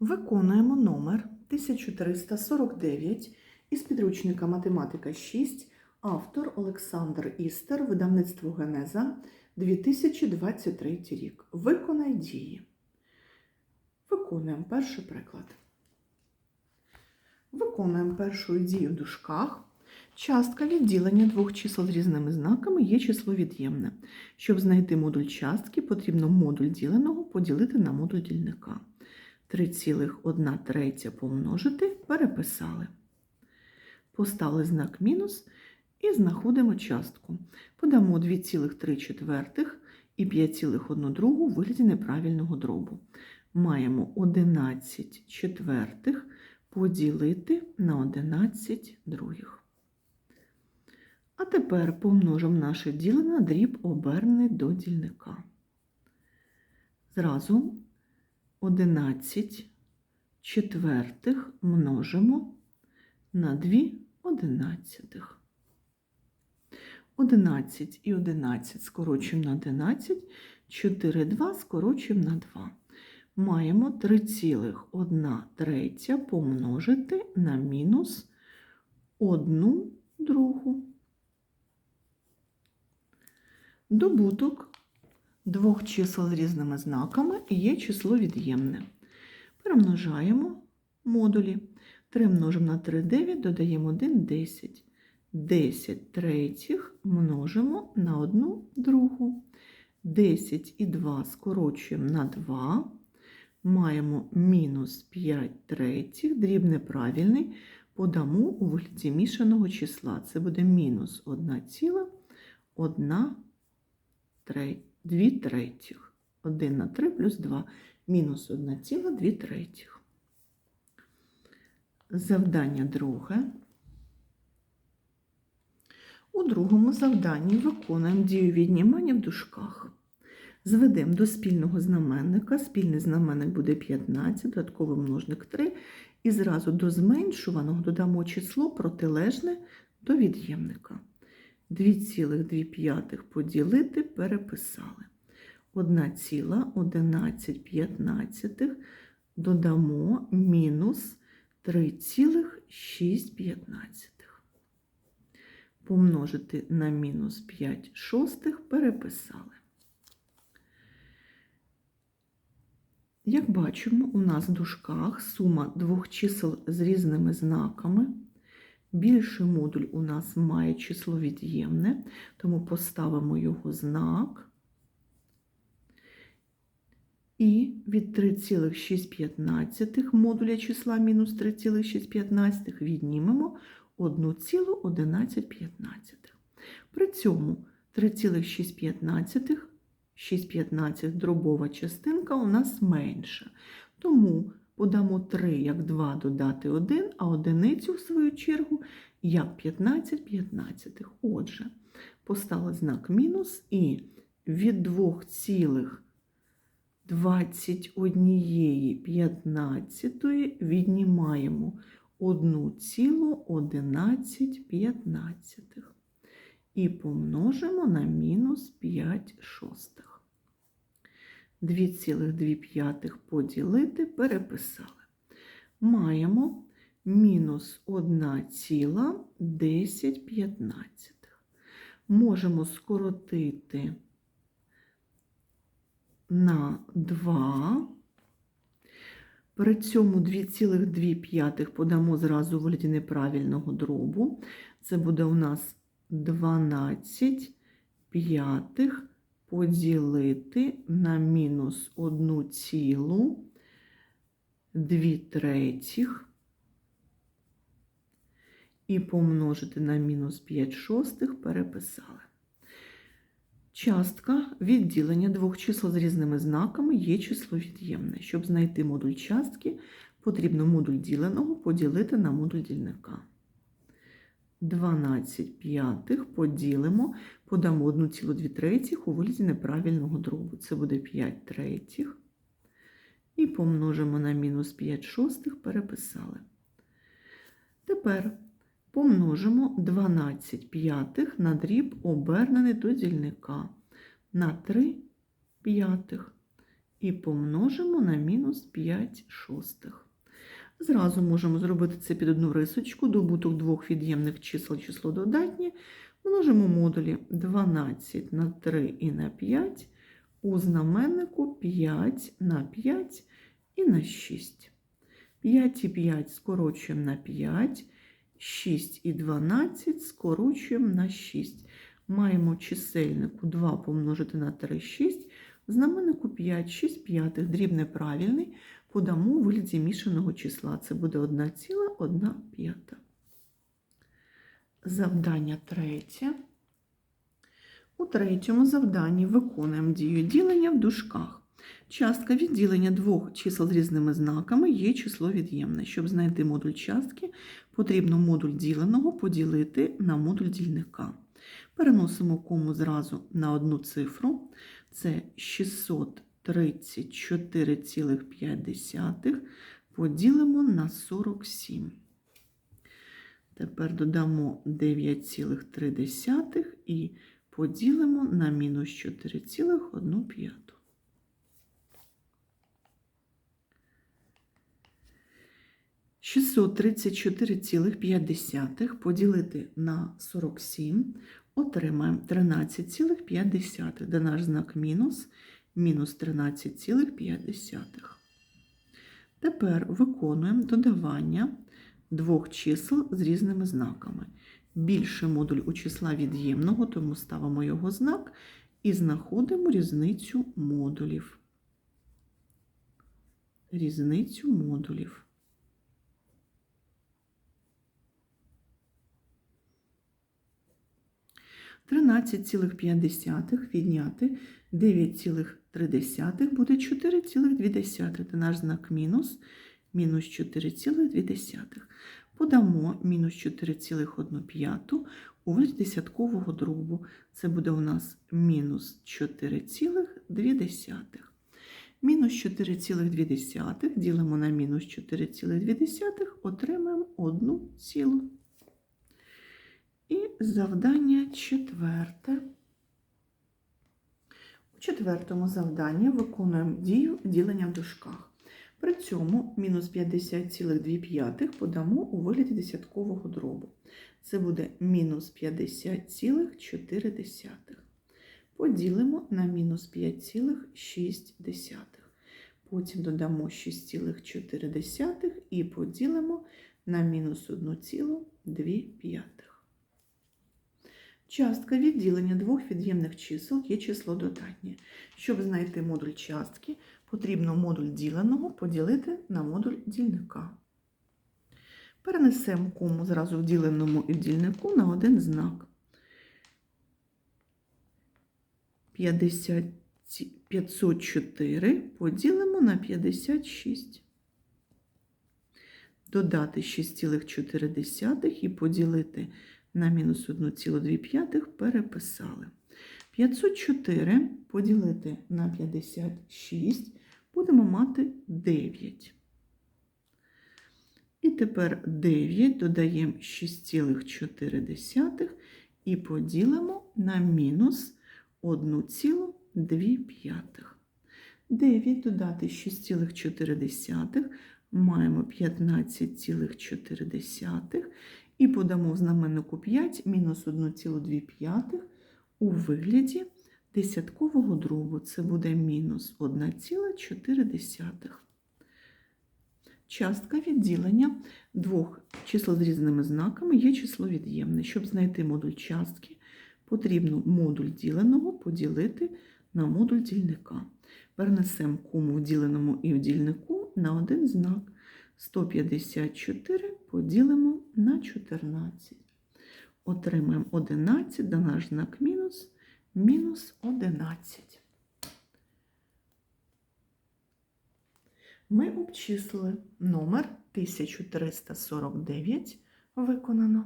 Виконуємо номер 1349 із підручника Математика 6, автор Олександр Істер, видавництво Генеза, 2023 рік. Виконай дії. Виконуємо перший приклад. Виконуємо першу дію в дужках. Частка відділення двох чисел з різними знаками є число від'ємне. Щоб знайти модуль частки, потрібно модуль діленого поділити на модуль дільника. 3,1 третя помножити, переписали. Поставили знак мінус і знаходимо частку. Подамо 2,3 четвертих і 5,1 другу в вигляді неправильного дробу. Маємо 11 четвертих поділити на 11 других. А тепер помножимо наше ділене на дріб обернений до дільника. Зразу 11 четвертих множимо на 2 одинадцятих. 11 і 11 скорочуємо на 11, 4, 2 скорочуємо на 2. Маємо 3,1 третя помножити на мінус 1 другу. Добуток двох чисел з різними знаками є число від'ємне. Перемножаємо модулі. 3 множимо на 3 9, додаємо 1 10. 10 третіх множимо на 1 другу. 10 і 2 скорочуємо на 2. Маємо мінус 5 третіх, дріб неправильний, подамо у вигляді мішаного числа. Це буде мінус 1 ціла, 1 третя. 2 третіх. 1 на 3 плюс 2 мінус 1 ціла 2 третіх. Завдання друге. У другому завданні виконуємо дію віднімання в дужках. Зведемо до спільного знаменника. Спільний знаменник буде 15, додатковий множник 3. І зразу до зменшуваного додамо число протилежне до від'ємника. 2,2 поділити переписали. 1,11 додамо мінус 3,6. Помножити на мінус 5 шостих переписали. Як бачимо, у нас в дужках сума двох чисел з різними знаками. Більший модуль у нас має число від'ємне, тому поставимо його знак. І від 3,6 модуля числа мінус 3,6 віднімемо 1,11. При цьому 3,6 6,15 дробова частинка у нас менша. Тому подамо 3 як 2 додати 1, а одиницю, в свою чергу, як 15 15. Отже, поставили знак мінус і від 2,21 віднімаємо 1,11 і помножимо на мінус 5 шостих. 2,2 поділити, переписали. Маємо мінус 1,10. Можемо скоротити на 2. При цьому 2,2 подамо зразу в вигляді неправильного дробу. Це буде у нас 12 п'ятих поділити на мінус 1 цілу 2 третіх і помножити на мінус 5 шостих переписали. Частка відділення двох чисел з різними знаками є число від'ємне. Щоб знайти модуль частки, потрібно модуль діленого поділити на модуль дільника. 12 п'ятих поділимо, подамо 1,2 третіх у вигляді неправильного дробу. Це буде 5 третіх. І помножимо на мінус 5 шостих, переписали. Тепер помножимо 12 п'ятих на дріб, обернений до дільника на 3 п'ятих. і помножимо на мінус 5 шостих. Зразу можемо зробити це під одну рисочку, добуток двох від'ємних чисел число додатнє. Множимо модулі 12 на 3 і на 5, у знаменнику 5 на 5 і на 6. 5 і 5 скорочуємо на 5, 6 і 12 скорочуємо на 6. Маємо чисельнику 2 помножити на 3, 6, знаменнику 5, 6 п'ятих, дріб неправильний, подамо у вигляді мішаного числа. Це буде 1,1. Завдання третє. У третьому завданні виконуємо дію ділення в дужках. Частка відділення двох чисел з різними знаками є число від'ємне. Щоб знайти модуль частки, потрібно модуль діленого поділити на модуль дільника. Переносимо кому зразу на одну цифру. Це 634,5 поділимо на 47. Тепер додамо 9,3 і поділимо на мінус 4,1 п'яту. Шістсот тридцять чотири цілих п'ять десятих поділити на 47 отримаємо 13,5, де наш знак мінус, мінус 13,5. Тепер виконуємо додавання двох чисел з різними знаками. Більший модуль у числа від'ємного, тому ставимо його знак і знаходимо різницю модулів. Різницю модулів. Тринадцять цілих п'ять відняти 9,3 буде 4,2. Це наш знак мінус мінус 4,2. Подамо мінус 4,1 у вигляді десяткового дробу. Це буде у нас мінус 4,2. Мінус 4,2 ділимо на мінус 4,2, отримаємо 1 цілу. І завдання четверте. У четвертому завданні виконуємо дію ділення в дужках. При цьому мінус 50,2 подамо у вигляді десяткового дробу. Це буде мінус 50,4. Поділимо на мінус 5,6. Потім додамо 6,4 і поділимо на мінус 1,2. Частка відділення двох від'ємних чисел є число додатнє. Щоб знайти модуль частки, потрібно модуль діленого поділити на модуль дільника. Перенесемо кому зразу в діленому і в дільнику на один знак. 50, 504 поділимо на 56. Додати 6,4 і поділити на мінус 1,2 переписали. 504 поділити на 56 будемо мати 9. І тепер 9 додаємо 6,4 і поділимо на мінус 1,2. 9 додати 6,4 маємо 15,4 і подамо в знаменнику 5 мінус 1,2 у вигляді десяткового дробу. Це буде мінус 1,4. Частка відділення двох чисел з різними знаками є число від'ємне. Щоб знайти модуль частки, потрібно модуль діленого поділити на модуль дільника. Перенесемо кому в діленому і в дільнику на один знак. 154 поділимо на 14. Отримаємо 11, де наш знак мінус, мінус 11. Ми обчислили номер 1349 виконано.